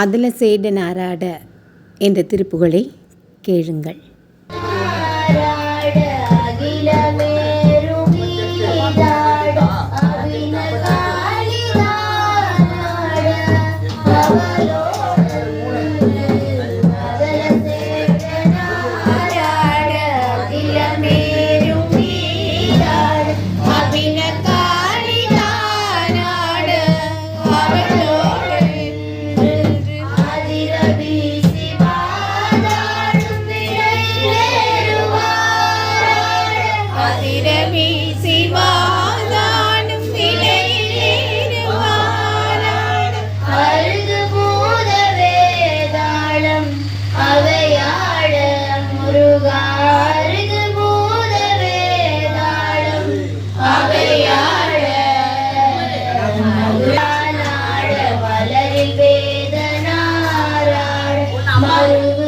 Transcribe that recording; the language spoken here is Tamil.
அதில் சேடன் ஆராட என்ற திருப்புகளை கேளுங்கள். I